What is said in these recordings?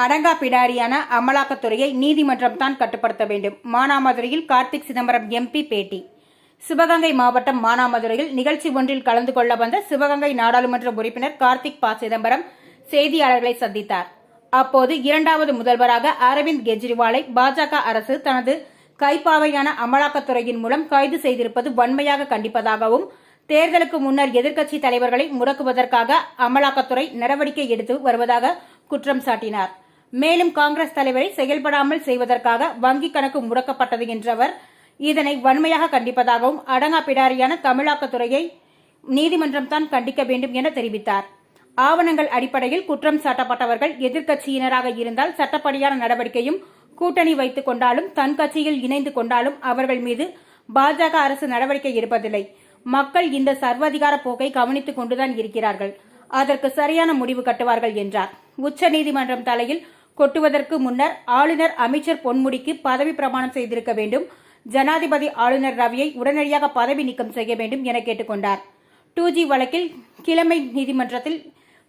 அடங்கா பிடாரியான அமலாக்கத்துறையை நீதிமன்றம் தான் கட்டுப்படுத்த வேண்டும். மானாமதுரையில் கார்த்திக் சிதம்பரம் எம்பி பேட்டி. சிவகங்கை மாவட்டம் மானாமதுரையில் நிகழ்ச்சி ஒன்றில் கலந்து கொள்ள வந்த சிவகங்கை நாடாளுமன்ற உறுப்பினர் கார்த்திக் பா. சிதம்பரம் செய்தியாளர்களை சந்தித்தார். அப்போது இரண்டாவது முதல்வராக அரவிந்த் கெஜ்ரிவாலை பாஜக அரசு தனது கைப்பாவையான அமலாக்கத்துறையின் மூலம் கைது செய்திருப்பது வன்மையாக கண்டிப்பதாகவும் தேர்தலுக்கு முன்னர் எதிர்க்கட்சி தலைவர்களை முடக்குவதற்காக அமலாக்கத்துறை நடவடிக்கை எடுத்து வருவதாக குற்றம் சாட்டினார். மேலும் காங்கிரஸ் தலைவரை செயல்படாமல் செய்வதற்காக வங்கிக் கணக்கு முடக்கப்பட்டது என்றவர் இதனை வன்மையாக கண்டிப்பதாகவும் அடங்கா பிடாரியான தமிழாக்கத்துறையை நீதிமன்றம் தான் கண்டிக்க வேண்டும் என தெரிவித்தார். ஆவணங்கள் அடிப்படையில் குற்றம் சாட்டப்பட்டவர்கள் எதிர்க்கட்சியினராக இருந்தால் சட்டப்படியான நடவடிக்கையும் கூட்டணி வைத்துக் கொண்டாலும் தன் கட்சியில் இணைந்து கொண்டாலும் அவர்கள் மீது பாஜக அரசு நடவடிக்கை எடுப்பதில்லை. மக்கள் இந்த சர்வாதிகார போக்கை கவனித்துக் கொண்டுதான் இருக்கிறார்கள். அதற்கு சரியான முடிவு கட்டுவார்கள் என்றார். உச்சநீதிமன்றம் தலையில் கொட்டுவதற்கு முன்னர் ஆளுநர் அமைச்சர் பொன்முடிக்கு பதவி பிரமாணம் செய்திருக்க வேண்டும். ஜனாதிபதி ஆளுநர் ரவியை உடனடியாக பதவி நீக்கம் செய்ய வேண்டும் என கேட்டுக்கொண்டார். டூ ஜி வழக்கில் கிழமை நீதிமன்றத்தில்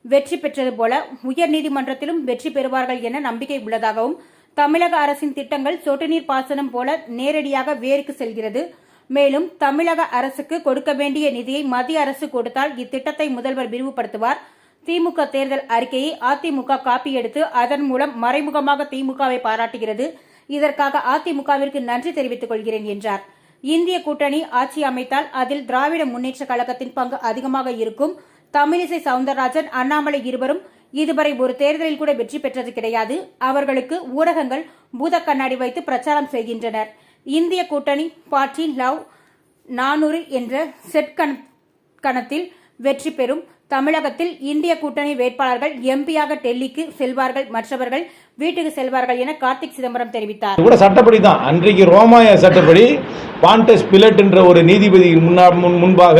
வெற்றி பெற்றது போல உயர் நீதிமன்றத்திலும் வெற்றி பெறுவார்கள் என நம்பிக்கை உள்ளதாகவும் தமிழக அரசின் திட்டங்கள் சொட்டு நீர் பாசனம் போல நேரடியாக வேருக்கு செல்கிறது. மேலும் தமிழக அரசுக்கு கொடுக்க வேண்டிய நிதியை மத்திய அரசு கொடுத்தால் இத்திட்டத்தை முதல்வர் விரிவுபடுத்துவார். திமுக தேர்தல் அறிக்கையை அதிமுக காப்பி எடுத்து அதன் மூலம் மறைமுகமாக திமுகவை பாராட்டுகிறது. இதற்காக அதிமுகவிற்கு நன்றி தெரிவித்துக் கொள்கிறேன் என்றார். இந்திய கூட்டணி ஆட்சி அமைத்தால் அதில் திராவிட முன்னேற்ற கழகத்தின் பங்கு அதிகமாக இருக்கும். தமிழிசை சவுந்தரராஜன் அண்ணாமலை இருவரும் இதுவரை ஒரு தேர்தலில் கூட வெற்றி பெற்றது கிடையாது. அவர்களுக்கு ஊடகங்கள் பூத கண்ணாடி வைத்து பிரச்சாரம் செய்கின்றனர். இந்திய கூட்டணி பாட்டி லவ் நானூறு என்ற செட் கணத்தில் வெற்றி பெறும். தமிழகத்தில் இந்திய கூட்டணி வேட்பாளர்கள் எம்பியாக டெல்லிக்கு செல்வார்கள் மற்றவர்கள் வீட்டுக்கு செல்வார்கள் என கார்த்திக் சிதம்பரம் தெரிவித்தார். கூட சட்டப்படி தான் அன்றைக்கு ரோமாய சட்டப்படி பாண்டஸ் பிலட் என்ற ஒரு நீதிபதி முன்னா முன் முன்பாக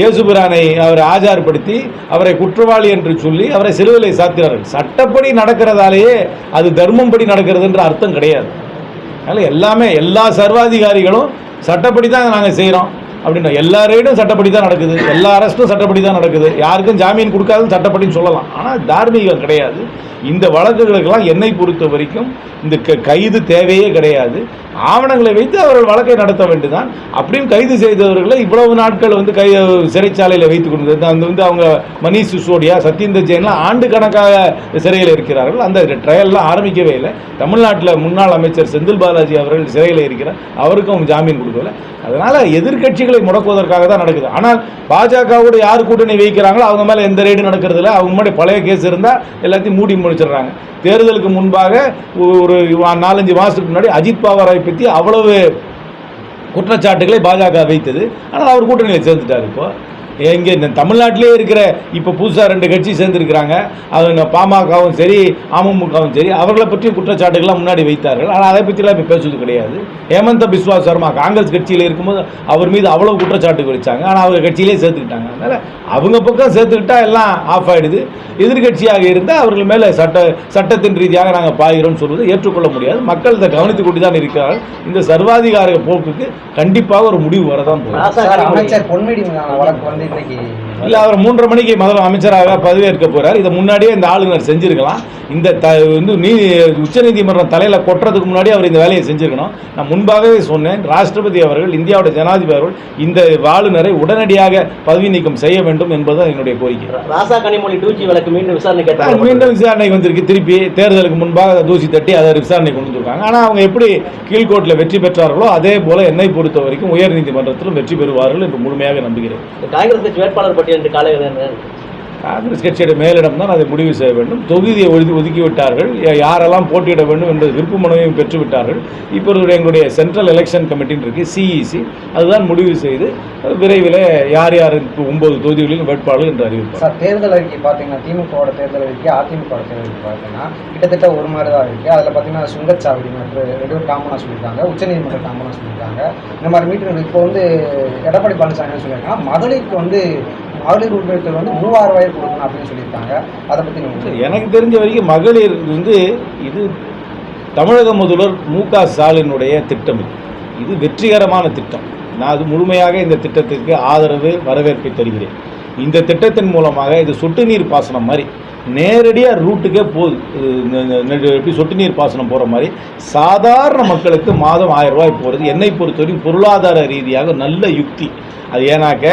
இயேசுபிரானை அவரை ஆஜார்படுத்தி அவரை குற்றவாளி என்று சொல்லி அவரை சிலுவையிலே சாத்தினார்கள். சட்டப்படி நடக்கிறதாலேயே அது தர்மம்படி நடக்கிறதுன்ற அர்த்தம் கிடையாது. அதனால் எல்லாமே எல்லா சர்வாதிகாரிகளும் சட்டப்படி தான் நாங்கள் செய்கிறோம் அப்படின்னா எல்லா ரெய்டும் சட்டப்படி தான் நடக்குது. எல்லா அரெஸ்ட்டும் சட்டப்படி தான் நடக்குது. யாருக்கும் ஜாமீன் கொடுக்காதுன்னு சட்டப்படின்னு சொல்லலாம். ஆனால் தார்மீகம் கிடையாது. இந்த வழக்குகளுக்கெல்லாம் என்னை பொறுத்த வரைக்கும் இந்த க- கைது தேவையே கிடையாது. ஆவணங்களை வைத்து அவர்கள் வழக்கை நடத்த வேண்டியதான் அப்படியும் கைது செய்தவர்களை இவ்வளவு நாட்கள் வந்து கை சிறைச்சாலையில் வைத்து கொண்டு அந்த வந்து அவங்க மணீஷ் சிசோடியா சத்யேந்தர் ஜெயின்லாம் ஆண்டு கணக்காக சிறையில் இருக்கிறார்கள். அந்த ட்ரையல்லாம் ஆரம்பிக்கவே இல்லை. தமிழ்நாட்டில் முன்னாள் அமைச்சர் செந்தில் பாலாஜி அவர்கள் சிறையில் இருக்கிறார். அவருக்கும் ஜாமீன் கொடுக்கல. அதனால எதிர்க்கட்சிகளை முடக்குவதற்காக தான் நடக்குது. ஆனால் பாஜகவோட யார் கூட்டணி வைக்கிறாங்களோ அவங்க மேலே எந்த ரெய்டு நடக்கிறது இல்லை. அவங்க முன்னாடி பழைய கேஸ் இருந்தால் எல்லாத்தையும் மூடி முடிச்சிடுறாங்க. தேர்தலுக்கு முன்பாக ஒரு நாலஞ்சு மாதத்துக்கு முன்னாடி அஜித் பவாரை பற்றி அவ்வளவு குற்றச்சாட்டுகளை பாஜக வைத்தது. ஆனால் அவர் கூட்டணியில் சேர்ந்துட்டார் இப்போ. எங்கே இந்த தமிழ்நாட்டிலே இருக்கிற இப்போ புதுசாக ரெண்டு கட்சி சேர்ந்துருக்கிறாங்க. அவங்க பாமகவும் சரி அமமுகவும் சரி அவர்களை பற்றியும் குற்றச்சாட்டுகள்லாம் முன்னாடி வைத்தார்கள். ஆனால் அதை பற்றிலாம் இப்போ பேசுவது கிடையாது. ஹேமந்த பிஸ்வா சர்மா காங்கிரஸ் கட்சியில் இருக்கும்போது அவர் மீது அவ்வளோ குற்றச்சாட்டுகள் வச்சாங்க. ஆனால் அவங்க கட்சியிலே சேர்த்துக்கிட்டாங்க. அதனால் அவங்க பக்கம் சேர்த்துக்கிட்டா எல்லாம் ஆஃப் ஆகிடுது எதிர்க்கட்சியாக இருந்தால் அவர்கள் மேலே சட்ட சட்டத்தின் ரீதியாக நாங்கள் பாய்கிறோம்னு சொல்வது ஏற்றுக்கொள்ள முடியாது. மக்கள் இதை கவனித்துக் கொண்டு தான் இருக்கிறார்கள் இந்த சர்வாதிகார போக்குக்கு கண்டிப்பாக ஒரு முடிவு வரதான் போகும் அமைச்சர் பொன்முடி வழக்கு வந்து 那个 இல்லை அவர் மூன்றரை மணிக்கு முதல்ல அமைச்சராக பதவியேற்க போறார். இதை முன்னாடியே இந்த ஆளுநர் செஞ்சிருக்கலாம். இந்த த வந்து நீ உச்சநீதிமன்றம் தலையில் கொட்டுறதுக்கு முன்னாடி அவர் இந்த வேலையை செஞ்சிருக்கணும். நான் முன்பாகவே சொன்னேன் ராஷ்டிரபதி அவர்கள் இந்தியாவோட ஜனாதிபதி அவர்கள் இந்த ஆளுநரை உடனடியாக பதவி நீக்கம் செய்ய வேண்டும் என்பதுதான் என்னுடைய கோரிக்கை. ராசா கனிமொழி டூஜி வழக்கு மீண்டும் விசாரணை கேட்டாங்க மீண்டும் விசாரணைக்கு வந்திருக்கு. திருப்பி தேர்தலுக்கு முன்பாக தூசி தட்டி அதை விசாரணை கொண்டு வந்திருக்காங்க. ஆனால் அவங்க எப்படி கீழ்கோர்ட்டில் வெற்றி பெற்றார்களோ அதே போல என்னை பொறுத்த வரைக்கும் உயர் நீதிமன்றத்திலும் வெற்றி பெறுவார்கள் என்று முழுமையாக நம்புகிறேன். காங்கிரஸ் கட்சி வேட்பாளர் இன்று காலை காங்கிரஸ் கட்சியோட மேலிடம் தான் அதை முடிவு செய்ய வேண்டும். தொகுதியை ஒதுக்கி ஒதுக்கி விட்டார்கள் யா- யாரெல்லாம் போட்டியிட வேண்டும் என்ற விருப்ப மனுவையும் பெற்று விட்டார்கள் இப்பொழுது எங்களுடைய சென்ட்ரல் எலெக்ஷன் கமிட்டின்னு இருக்கு சிஇசி அதுதான் முடிவு செய்து விரைவில் யார் யார் இப்போ ஒன்பது தொகுதிகளிலும் வேட்பாளர்கள் என்று அறிவிப்பார் சார் தேர்தல் அறிக்கை பார்த்தீங்கன்னா திமுகவோட தேர்தல் அறிக்கை அதிமுக தேர்தல் அறிக்கை பார்த்தீங்கன்னா கிட்டத்தட்ட ஒரு மாதிரி தான் இருக்குது அதில் பார்த்தீங்கன்னா சுங்கச்சாவடி மற்றும் ரெண்டு காமனாக சொல்லியிருக்காங்க. உச்சநீதிமன்ற காமனாக சொல்லியிருக்காங்க. இந்த மாதிரி மீட்டிங் இப்போ வந்து எடப்பாடி பழனிசாமி என்ன சொல்லியிருக்காங்கன்னா மகளிருக்கு வந்து மகளிர் உரிமைகள் வந்து மூவாயிரம் ரூபாய் கொடுக்கணும் அப்படின்னு சொல்லியிருக்காங்க. அதை பற்றி நீங்கள் எனக்கு தெரிஞ்ச வரைக்கும் மகளிர் வந்து இது தமிழக முதல்வர் மு க ஸ்டாலினுடைய திட்டம் இது. இது வெற்றிகரமான திட்டம். நான் அது முழுமையாக இந்த திட்டத்திற்கு ஆதரவு வரவேற்பை தருகிறேன். இந்த திட்டத்தின் மூலமாக இது சொட்டு நீர் பாசனம் மாதிரி நேரடியாக ரூட்டுக்கே போகுது. எப்படி சொட்டு நீர் பாசனம் போகிற மாதிரி சாதாரண மக்களுக்கு மாதம் ஆயிரம் ரூபாய் போகிறது என்னை பொறுத்தவரைக்கும் பொருளாதார ரீதியாக நல்ல யுக்தி. அது ஏன்னாக்க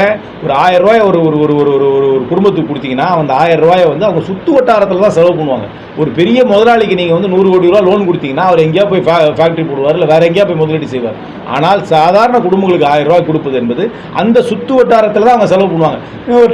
ஒரு ஆயிரம் ரூபாய் ஒரு ஒரு ஒரு ஒரு ஒரு ஒரு ஒரு குடும்பத்துக்கு கொடுத்தீங்கன்னா அந்த ஆயிரம் ரூபாயை வந்து அவங்க சுற்று வட்டாரத்தில் தான் செலவு பண்ணுவாங்க. ஒரு பெரிய முதலாளிக்கு நீங்கள் வந்து நூறு கோடி ரூபா லோன் கொடுத்தீங்கன்னா அவர் எங்கேயா போய் ஃபே ஃபேக்ட்ரி போடுவார் இல்லை வேறு எங்கேயா போய் முதலீடு செய்வார். ஆனால் சாதாரண குடும்பங்களுக்கு ஆயிரம் ரூபாய் கொடுப்பது என்பது அந்த சுற்று வட்டாரத்தில் தான் அவங்க செலவு பண்ணுவாங்க.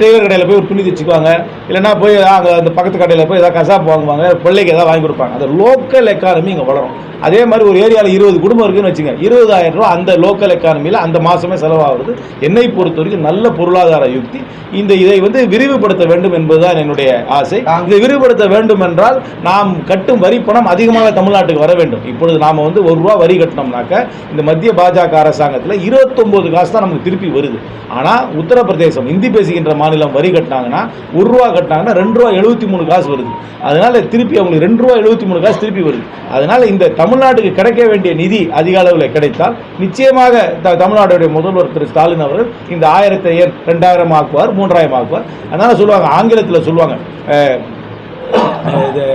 டெய்லர் கடையில் போய் ஒரு துணி தைச்சுக்குவாங்க. இல்லைன்னா போய் அங்கே அந்த பக்கத்து கடையில் போய் ஏதாவது கசாப்பு வாங்குவாங்க பிள்ளைக்கு ஏதாவது வாங்கி கொடுப்பாங்க. அந்த லோக்கல் எக்கானமி இங்கே வளரும். அதே மாதிரி ஒரு ஏரியாவில் இருபது குடும்பம் இருக்குன்னு வச்சுங்க இருபதாயிரம் ரூபா அந்த லோக்கல் எக்கானமியில் அந்த மாதமே செலவாகிறது. என்னை பொறுத்த வரைக்கும் நல்ல பொருளாதார யுக்தி. இந்த இதை வந்து விரிவுபடுத்த வேண்டும் என்பதுதான் என்னுடைய ஆசை. இதை விரிவுபடுத்த வேண்டும் என்றால் நாம் கட்டும் வரி பணம் அதிகமாக தமிழ்நாட்டுக்கு வர வேண்டும். இப்பொழுது நாம் வந்து ஒரு ரூபா வரி கட்டினோம்னாக்க இந்த மத்திய பாஜக அரசாங்கத்தில் இருபத்தொம்போது காசு தான் நமக்கு திருப்பி வருது. ஆனால் உத்தரப்பிரதேசம் இந்தி பேசுகின்ற மாநிலம் வரி கட்டினாங்கன்னா ஒரு ரூபா கட்டினாங்கன்னா ரெண்டு ரூபா எழுபத்தி மூணு காசு வருது. அதனால திருப்பி அவங்களுக்கு ரெண்டு ரூபா எழுபத்தி மூணு காசு திருப்பி வருது. அதனால இந்த தமிழ்நாட்டுக்கு கிடைக்க வேண்டிய நிதி அதிக அளவில் கிடைத்தால் நிச்சயமாக த- தமிழ்நாடுடைய முதல்வர் திரு ஸ்டாலின் அவர்கள் இந்த ஆயிரத்தை ரெண்டாயிரம் ஆக்குவார் மூன்றாயிரம் ஆக்குவார். அதனால சொல்லுவாங்க ஆங்கிலத்தில் சொல்லுவாங்க அஹ்,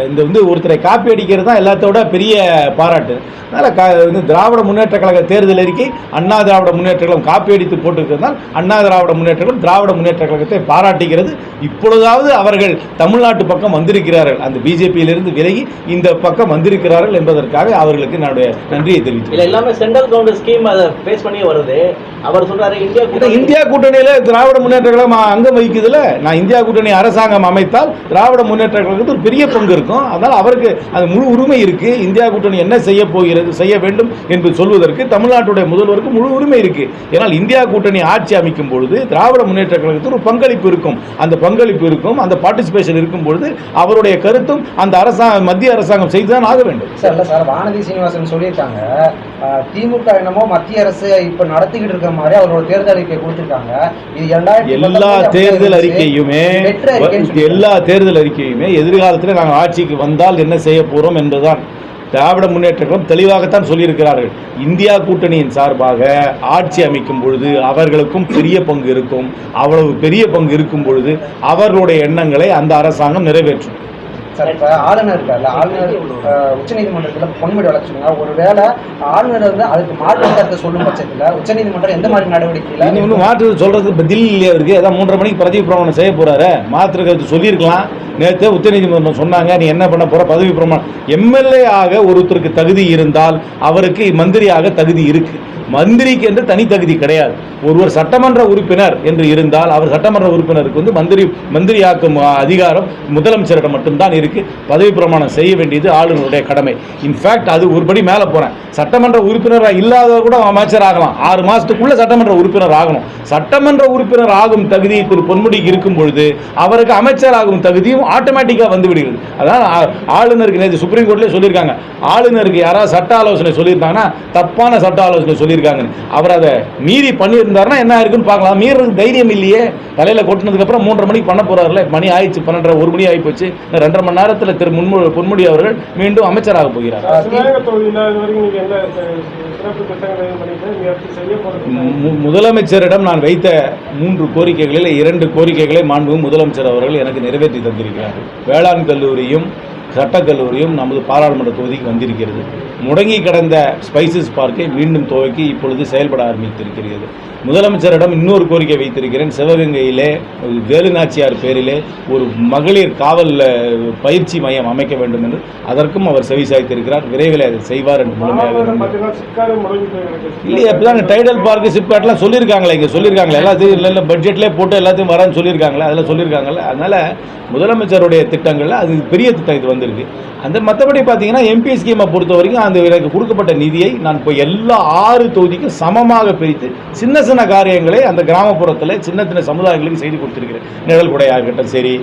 இந்த வந்து ஒருத்தரை காப்பி அடிக்கிறது தான் எல்லாத்தோட பெரிய பாராட்டு. அதனால் கா வந்து திராவிட முன்னேற்ற கழக தேர்தல் அறிக்கை அண்ணா திராவிட முன்னேற்ற கழகம் காப்பி அடித்து போட்டிருக்கிறதால் அண்ணா திராவிட முன்னேற்ற கழகம் திராவிட முன்னேற்ற கழகத்தை பாராட்டுகிறது. இப்பொழுதாவது அவர்கள் தமிழ்நாட்டு பக்கம் வந்திருக்கிறார்கள். அந்த பிஜேபியிலிருந்து விலகி இந்த பக்கம் வந்திருக்கிறார்கள் என்பதற்காக அவர்களுக்கு என்னுடைய நன்றியை இல்ல தெரிவித்துள்ளேன் எல்லாமே சென்ட்ரல் கவர்மெண்ட் ஸ்கீம் அதை பேஸ் பண்ணி வருது. அவர் சொல்றாரு இந்தியா இந்த கூட்டணி இந்தியா கூட்டணியில திராவிட முன்னேற்ற கழகம் அங்கம் வகிக்குதுல. நான் இந்தியா கூட்டணி அரசாங்கம் அமைத்தால் திராவிட முன்னேற்ற கழகத்துக்கு ஒரு பெரிய பங்கு இருக்கும். அதனால் அவருக்கு அது முழு உரிமை இருக்கு. இந்தியா கூட்டணி என்ன செய்ய போகிறது செய்ய வேண்டும் என்று சொல்வதற்கு தமிழ்நாட்டுடைய முதல்வருக்கு முழு உரிமை இருக்கு. ஏனால் இந்தியா கூட்டணி ஆட்சி அமைக்கும் பொழுது திராவிட முன்னேற்ற கழகத்துக்கு ஒரு பங்களிப்பு இருக்கும். அந்த பங்களிப்பு இருக்கும் அந்த பார்ட்டிசிபேஷன் இருக்கும் பொழுது அவருடைய கருத்தும் அந்த அரசாங்கம் மத்திய அரசாங்கம் செய்துதான் ஆக வேண்டும். சார் இல்லை சார் வானதி சீனிவாசன் சொல்லியிருக்காங்க. திமுக என்னமோ மத்திய அரசு இப்போ நடத்திக்கிட்டு இருக்கிற மாதிரி அவரோட தேர்தல் அறிக்கை கொடுத்துருக்காங்க. இது எல்லா தேர்தல் அறிக்கையுமே எல்லா தேர்தல் அறிக்கையுமே எதிர்காலத்தில் நாங்கள் ஆட்சிக்கு வந்தால் என்ன செய்ய போகிறோம் என்பதுதான் திராவிட முன்னேற்றங்களும் தெளிவாகத்தான் சொல்லியிருக்கிறார்கள். இந்தியா கூட்டணியின் சார்பாக ஆட்சி அமைக்கும் பொழுது அவர்களுக்கும் பெரிய பங்கு இருக்கும். அவ்வளவு பெரிய பங்கு இருக்கும் பொழுது அவர்களுடைய எண்ணங்களை அந்த அரசாங்கம் நிறைவேற்றும். சார் இப்போ ஆளுநர் இருக்கார்ல ஆளுநர் உச்சநீதிமன்றத்தில் பொன்முடி வழக்குங்க ஒருவேளை ஆளுநர் வந்து அதுக்கு மாற்று கருத்தை சொல்லும் பட்சத்தில் உச்சநீதிமன்றம் எந்த மாதிரி நடவடிக்கையில் இனி ஒன்றும் மாற்று சொல்றது பதில் இல்லையா இருக்கு? அதான் மூன்றரை மணிக்கு பதவி பிரமாணம் செய்ய போறாரு. மாற்று கருத்து சொல்லியிருக்கலாம். நேற்று உச்சநீதிமன்றம் சொன்னாங்க நீ என்ன பண்ண போற? பதவி பிரமாணம். எம்எல்ஏ ஆக ஒருத்தருக்கு தகுதி இருந்தால் அவருக்கு மந்திரியாக தகுதி இருக்கு. மந்திரிக்கு என்று தனி தகுதி கிடையாது. ஒருவர் சட்டமன்ற உறுப்பினர் என்று இருந்தால் அவர் சட்டமன்ற உறுப்பினருக்கு வந்து மந்திரி மந்திரியாக்கும் அதிகாரம் முதலமைச்சரிடம் மட்டும்தான் இருக்கு பதவி பிரமாணம் செய்ய வேண்டியது ஆளுநருடைய கடமை. இன்ஃபேக்ட் அது ஒருபடி மேலே போறேன். சட்டமன்ற உறுப்பினராக இல்லாதவர் கூட அமைச்சர் ஆகலாம். ஆறு மாசத்துக்குள்ள சட்டமன்ற உறுப்பினர் ஆகணும். சட்டமன்ற உறுப்பினர் ஆகும் தகுதி திரு பொன்முடிக்கு இருக்கும் பொழுது அவருக்கு அமைச்சர் ஆகும் தகுதியும் ஆட்டோமேட்டிக்காக வந்து விடுகிறது. அதான் ஆளுநருக்கு நேற்று சுப்ரீம் கோர்ட்லேயே சொல்லியிருக்காங்க. ஆளுநருக்கு யாராவது சட்ட ஆலோசனை சொல்லியிருந்தாங்கன்னா தப்பான சட்ட ஆலோசனை சொல்லியிருக்காங்க அவர் அதை மீறி பண்ணியிருந்தாருன்னா என்ன இருக்குன்னு பார்க்கலாம். மீறதுக்கு தைரியம் இல்லையே. தலையில் கொட்டினதுக்கு அப்புறம் மூன்றரை மணிக்கு பண்ண போகிறாருல மணி ஆயிடுச்சு பன்னெண்டரை ஒரு மணி ஆகி போச்சு. ரெண்டரை மணி நேரத்தில் திரு முன்மு பொன்முடி அவர்கள் மீண்டும் அமைச்சராக போகிறார். முதலமைச்சரிடம் நான் வைத்த மூன்று கோரிக்கைகளில் இரண்டு கோரிக்கைகளை மாண்பு முதலமைச்சர் அவர்கள் எனக்கு நிறைவேற்றி தந்திருக்கிறார்கள் வேளாண் கல்லூரியும் சட்டக்கல்லூரியும் நமது பாராளுமன்ற தொகுதிக்கு வந்திருக்கிறது. முடங்கி கிடந்த ஸ்பைசஸ் பார்க்கை மீண்டும் துவக்கி இப்பொழுது செயல்பட ஆரம்பித்திருக்கிறது. முதலமைச்சரிடம் இன்னொரு கோரிக்கை வைத்திருக்கிறேன். சிவகங்கையிலே வேலுநாச்சியார் பேரிலே ஒரு மகளிர் காவல் பயிற்சி மையம் அமைக்க வேண்டும் என்று அதற்கும் அவர் செவிசாய்த்திருக்கிறார் விரைவில் அதை செய்வார் என்று முழுமையாக இல்லையே அப்பதான் டைடல் பார்க் சிப்காட்லாம் சொல்லியிருக்காங்களே இங்கே சொல்லியிருக்காங்களே. எல்லாத்தையும் இல்லை இல்லை பட்ஜெட்லேயே போட்டு எல்லாத்தையும் வரேன்னு சொல்லியிருக்காங்களே அதில் சொல்லியிருக்காங்கல்ல. அதனால் முதலமைச்சருடைய திட்டங்களில் அது பெரிய திட்டம் இது வந்திருக்கு. அந்த மற்றபடி பார்த்தீங்கன்னா எம்பி ஸ்கீமை பொறுத்த வரைக்கும் அந்த எனக்கு கொடுக்கப்பட்ட நிதியை நான் இப்போ எல்லா ஆறு தொகுதிக்கும் சமமாக பிரித்து சின்ன சின்ன காரியங்களை அந்த கிராமப்புறத்தில் சின்ன சின்ன சமுதாயங்களுக்கு செய்து கொடுத்துருக்கிறேன். நிழல் குடையாக இருக்கட்டும் சரி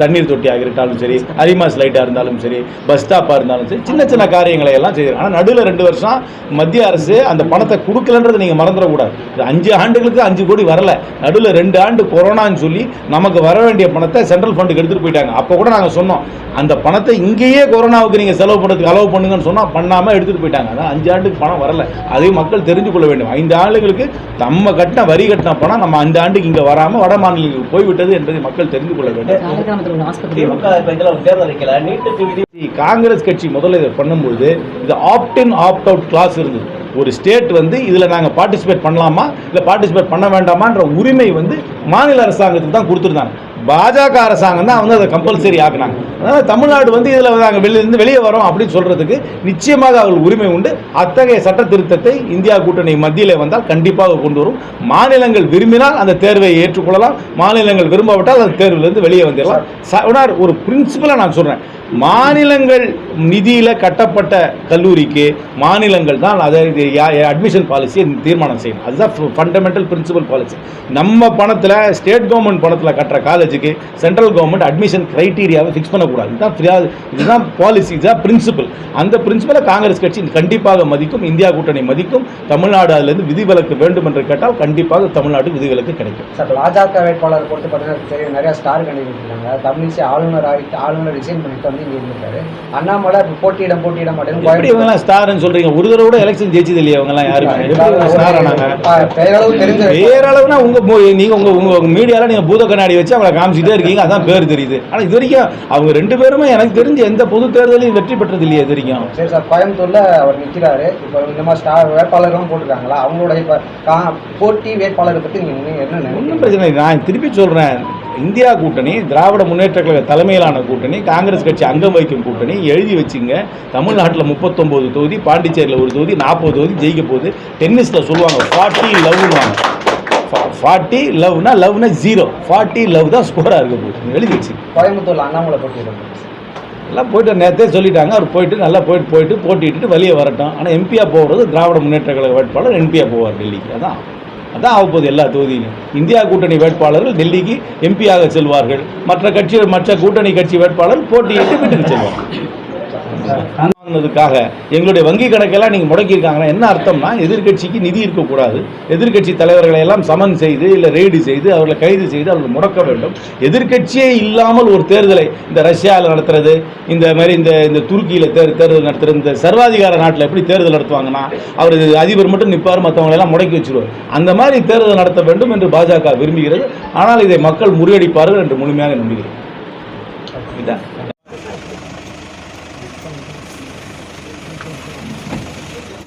தண்ணீர் தொட்டியாக இருக்கட்டாலும் சரி அரிமாஸ் லைட்டாக இருந்தாலும் சரி பஸ் ஸ்டாப்பாக இருந்தாலும் சரி சின்ன சின்ன காரியங்களை எல்லாம் செய்திருக்கேன் ஆனால் நடுவில் ரெண்டு வருஷம் மத்திய அரசு அந்த பணத்தை கொடுக்கலன்றதை நீங்கள் மறந்துடக்கூடாது. அஞ்சு ஆண்டுகளுக்கு அஞ்சு கோடி வரல. நடுவில் ரெண்டு ஆண்டு கொரோனான்னு சொல்லி நமக்கு வர வேண்டிய பணத்தை சென்ட்ரல் ஃபண்டுக்கு எடுத்துகிட்டு போயிட்டாங்க. அப்போ கூட நாங்கள் சொன்னோம் அந்த பணத்தை இங்கேயே கொரோனாவுக்கு நீங்கள் செலவு பண்ணுறதுக்கு அலோவ் பண்ணுங்கன்னு சொன்னால் பண்ணாமல் எடுத்துகிட்டு போயிட்டாங்க. அதான் அஞ்சு ஆண்டுக்கு பணம் வரல. அதையும் மக்கள் தெரிஞ்சு கொள்ள வேண்டும். ஐந்து ஆண்டுகளுக்கு நம்ம கட்டின வரி கட்டின பணம் நம்ம அந்த ஆண்டுக்கு இங்கே வராமல் வட மாநிலங்களுக்கு போய்விட்டது என்பதை மக்கள் தெரிந்து கொள்ள வேண்டும். காங்கிரஸ் கட்சி முதல்ல இதை பண்ணும்பொழுது இது opt in opt out class இருந்தது. ஒரு ஸ்டேட் வந்து இதில் நாங்கள் பார்ட்டிசிபேட் பண்ணலாமா? இல்லை பார்ட்டிசிபேட் பண்ண வேண்டாமான்ற உரிமை வந்து மாநில அரசாங்கத்துக்கு தான் கொடுத்துருந்தாங்க. பாஜக அரசாங்கம் தான் வந்து அதை கம்பல்சரி ஆக்குனாங்க. தமிழ்நாடு வந்து இதில் நாங்கள் வெளியிலிருந்து வெளியே வரோம் அப்படின்னு சொல்கிறதுக்கு நிச்சயமாக அவர்கள் உரிமை உண்டு. அத்தகைய சட்ட திருத்தத்தை இந்தியா கூட்டணி மத்தியில் வந்தால் கண்டிப்பாக கொண்டு வரும். மாநிலங்கள் விரும்பினால் அந்த தேர்வை ஏற்றுக்கொள்ளலாம். மாநிலங்கள் விரும்பாவிட்டால் அந்த தேர்விலிருந்து வெளியே வந்துடலாம். ச- ஒரு பிரின்சிபலாக நான் சொல்கிறேன் மாநிலங்கள் நிதியில் கட்டப்பட்ட கல்லூரிக்கு மாநிலங்கள் தான் அதை அட்மிஷன் பாலிசியை தீர்மானம் செய்யணும். அதுதான் ஃபண்டமெண்டல் பிரின்சிபல் பாலிசி நம்ம பணத்தில் ஸ்டேட் கவர்மெண்ட் பணத்தில் கட்டுற காலேஜுக்கு சென்ட்ரல் கவர்மெண்ட் அட்மிஷன் கிரைட்டீரியாவை ஃபிக்ஸ் பண்ணக்கூடாது இதுதான் ஃப்ரீயா- இதுதான் பாலிசி இதுதான் பிரின்சிபல் அந்த பிரின்சிபலை காங்கிரஸ் கட்சி கண்டிப்பாக மதிக்கும் இந்தியா கூட்டணி மதிக்கும் தமிழ்நாடு அதிலிருந்து விதிவிலக்கு வேண்டும் என்று கேட்டால் கண்டிப்பாக தமிழ்நாட்டுக்கு விதிவிலக்கு கிடைக்கும். சார் பாஜக வேட்பாளர் பொறுத்து பார்த்தீங்கன்னா தெரியும் நிறைய ஸ்டார் கண்டிப்பாக இருக்காங்க தமிழிசை ஆளுநர் ஆகிட்டு ஆளுநர் ரிசைன் பண்ணிட்டு வந்து இங்கே இருந்திருக்காரு. அண்ணாமலை போட்டியிடம் போட்டியிடம் எப்படி அப்படின்னு இவங்கெல்லாம் ஸ்டார்னு சொல்றீங்க? ஒரு தடவை கூட எலெக்ஷன் ஜெயிச்சது இல்லையா இவங்கெல்லாம் யாருமே. எப்படி ஸ்டார் ஆனாங்க? பேரளவுனா உங்க மொ- நீங்க உங்க உங்க உங்க மீடியால நீங்க பூத கண்ணாடி வச்சு அவங்கள காமிச்சிட்டே இருக்கீங்க. அதான் பேர் தெரியுது. ஆனா இது வரைக்கும் அவங்க ரெண்டு பேருமே எனக்கு தெரிஞ்சு எந்த பொது தேர்தலையும் வெற்றி பெற்றது இல்லையா வரைக்கும் சரி சார் கோயம்புத்தூர்ல அவர் நிற்கிறாரு இப்போ இந்த மாதிரி ஸ்டார் வேட்பாளர்களும் போட்டிருக்காங்களா? அவங்களோட இப்போ போட்டி வேட்பாளரை பற்றி நீங்கள் என்ன ஒன்றும் பிரச்சனை இல்லை. நான் திருப்பி சொல்றேன். இந்தியா கூட்டணி திராவிட முன்னேற்ற கழக தலைமையிலான கூட்டணி காங்கிரஸ் கட்சி அங்கம் வகிக்கும் கூட்டணி எழுதி வச்சுங்க. தமிழ்நாட்டில் முப்பத்தொம்போது தொகுதி பாண்டிச்சேரியில் ஒரு தொகுதி நாற்பது தொகுதி ஜெயிக்க போகுது. டென்னிஸில் சொல்லுவாங்க ஃபார்ட்டி லவ்னுவாங்க ஃபார்ட்டி லவ்னா லவ்னா ஜீரோ ஃபார்ட்டி லவ் தான் ஸ்கோராக இருக்க போகுது எழுதி வச்சு கோயம்புத்தூர்ல அண்ணாமலை போட்டியிடும் எல்லாம் போயிட்டு நேற்றே சொல்லிட்டாங்க. அவர் போயிட்டு நல்லா போயிட்டு போயிட்டு போட்டிட்டு வெளியே வரட்டும். ஆனால் எம்பியாக போகிறது திராவிட முன்னேற்ற கழக வேட்பாளர் எம்பியாக போவார் டெல்லிக்கு. அதான். அதான் ஆக போகுது எல்லா தொகுதியிலும். இந்தியா கூட்டணி வேட்பாளர்கள் டெல்லிக்கு எம்பியாக செல்வார்கள். மற்ற கட்சி மற்ற கூட்டணி கட்சி வேட்பாளர் போட்டியிட்டு வீட்டுக்கு செல்வார்கள். வாங்கினதுக்காக எங்களுடைய வங்கி கணக்கெல்லாம் நீங்கள் முடக்கியிருக்காங்கன்னா என்ன அர்த்தம்னா எதிர்க்கட்சிக்கு நிதி இருக்கக்கூடாது. எதிர்க்கட்சி தலைவர்களை எல்லாம் சமன் செய்து இல்லை ரெய்டு செய்து அவர்களை கைது செய்து அவர்களை முடக்க வேண்டும். எதிர்க்கட்சியே இல்லாமல் ஒரு தேர்தலை இந்த ரஷ்யாவில் நடத்துறது இந்த மாதிரி இந்த இந்த துருக்கியில் தேர் தேர்தல் நடத்துறது இந்த சர்வாதிகார நாட்டில் எப்படி தேர்தல் நடத்துவாங்கன்னா அவர் அதிபர் மட்டும் நிற்பார் மற்றவங்களெல்லாம் முடக்கி வச்சிருவார். அந்த மாதிரி தேர்தல் நடத்த வேண்டும் என்று பாஜக விரும்புகிறது. ஆனால் இதை மக்கள் முறியடிப்பார்கள் என்று முழுமையாக நம்புகிறேன்.